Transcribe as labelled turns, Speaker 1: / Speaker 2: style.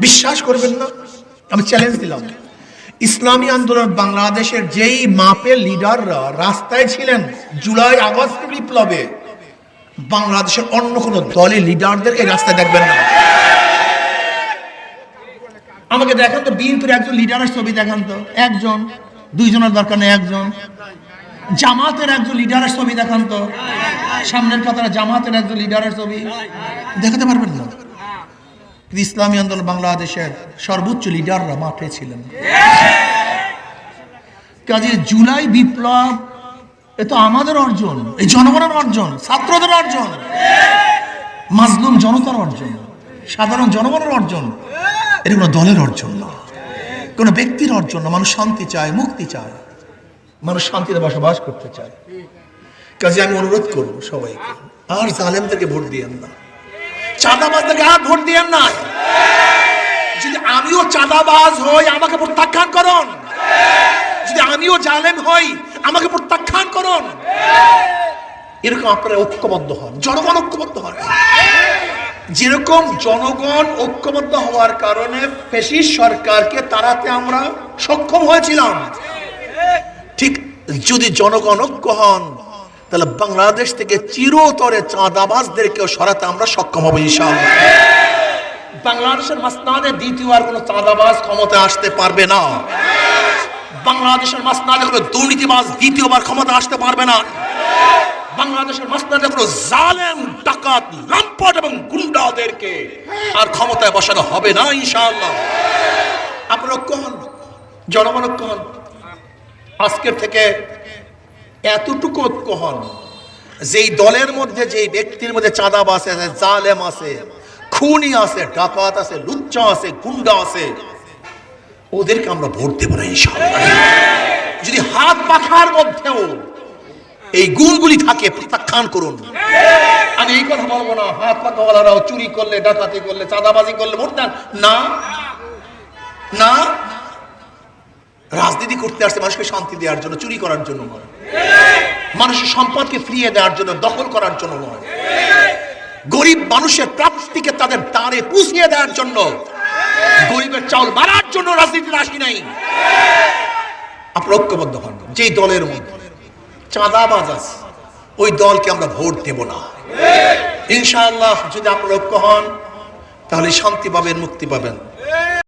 Speaker 1: বিশ্বাস করবেন না। আমি চ্যালেঞ্জ দিলাম। ইসলামী আন্দোলন বাংলাদেশের যেই মাপের লিডাররা রাস্তায় ছিলেন জুলাই আগস্ট বিপ্লবে, বাংলাদেশের অন্য কোন দলের লিডারদের এই রাস্তায় দেখবেন না। আমাকে দেখান তো, বিএনপির একজন লিডারের ছবি দেখান তো। একজন, দুইজনের দরকার নেই, একজন। জামাতের একজন লিডারের ছবি দেখান তো। সামনের কাতারে জামাতের একজন লিডারের ছবি। দেখাতে পারবেন না। ইসলামী আন্দোলন বাংলাদেশের সর্বোচ্চ লিডাররা মাঠে ছিলেন। কাজে জুলাই বিপ্লব, এ তো আমাদের অর্জন, এই জনগণের অর্জন, ছাত্রদের অর্জন, মাজলুম জনতার অর্জন, সাধারণ জনগণের অর্জন, এটা কোনো দলের অর্জন না। কোনো ব্যক্তির অর্জন না, মানুষ শান্তি চায়, মুক্তি চায়, মানুষ শান্তিতে বসবাস করতে চায়। কাজে আমি অনুরোধ করব সবাইকে, আর জালেমদেরকে ভোট দিয়েন না। চাঁদাবাজদেরকে আর ভোট দিয়েন না যদি আমিও চাঁদাবাজ হই, আমাকে প্রত্যাখ্যান করুন। যদি আমিও জালেম হই, আমাকে প্রত্যাখ্যান করুন। এরকম আপনারা ঐক্যবদ্ধ হন, জনগণ ঐক্যবদ্ধ হন। যেরকম জনগণ ঐক্যবদ্ধ হওয়ার কারণে ফেসিস সরকারকে তাড়াতে আমরা সক্ষম হয়েছিলাম। ঠিক যদি জনগণ ঐক্য হন তাহলে বাংলাদেশ থেকে চিরতরে চাঁদাবাজদেরকেও সরাতে আমরা সক্ষম হব, ইনশাআল্লাহ। বাংলাদেশের মাসনাদে দ্বিতীয় আর কোনো চাঁদাবাজ ক্ষমতা আসতে পারবে না। বাংলাদেশের মাসনাদে কোনো দুর্নীতিবাজ দ্বিতীয়বার ক্ষমতা আসতে পারবে না। বাংলাদেশের মাসনাদে কোনো জালেম, ডাকাত, লাম্পট এবং গুন্ডাদেরকে আর ক্ষমতায় বসানো হবে না, ইনশাআল্লাহ। আপনারা হন জনগণ হন আজকের থেকে এতটুকু ঐক্য হন যেই দলের মধ্যে, যেই ব্যক্তির মধ্যে চাঁদাবাজ আছে, জালেম আছে, খুনি আছে, ডাকাত আছে, লুচ্চা আছে, গুন্ডা আছে, ওদেরকে আমরা ভোট দেবো না, ইনশাআল্লাহ। যদি হাত পাখার মধ্যেও এই গুণগুলি থাকে, প্রত্যাখ্যান করুন। আমি এই কথা বলব না, হাত পাখাওয়ালারাও চুরি করলে, ডাকাতি করলে, চাঁদাবাজি করলে ভোট দেন। না। না। রাজনীতি করতে আসছে মানুষকে শান্তি দেওয়ার জন্য, চুরি করার জন্য। নয় মানুষের সম্পদকে ফিরিয়ে দেওয়ার জন্য, দখল করার জন্য নয়। গরিব মানুষের প্রাপ্তিকে তাদের দ্বারে পুষিয়ে দেওয়ার জন্য, গরিবের চাউল মারার জন্য রাজনীতিতে আসি নাই। আপনার ঐক্যবদ্ধ হন। যেই দলের মধ্যে চাঁদাবাজ আছে, ওই দলকে আমরা ভোট দেব না। ইনশাআল্লাহ যদি আপনার ঐক্য হন, তাহলে শান্তি পাবেন, মুক্তি পাবেন।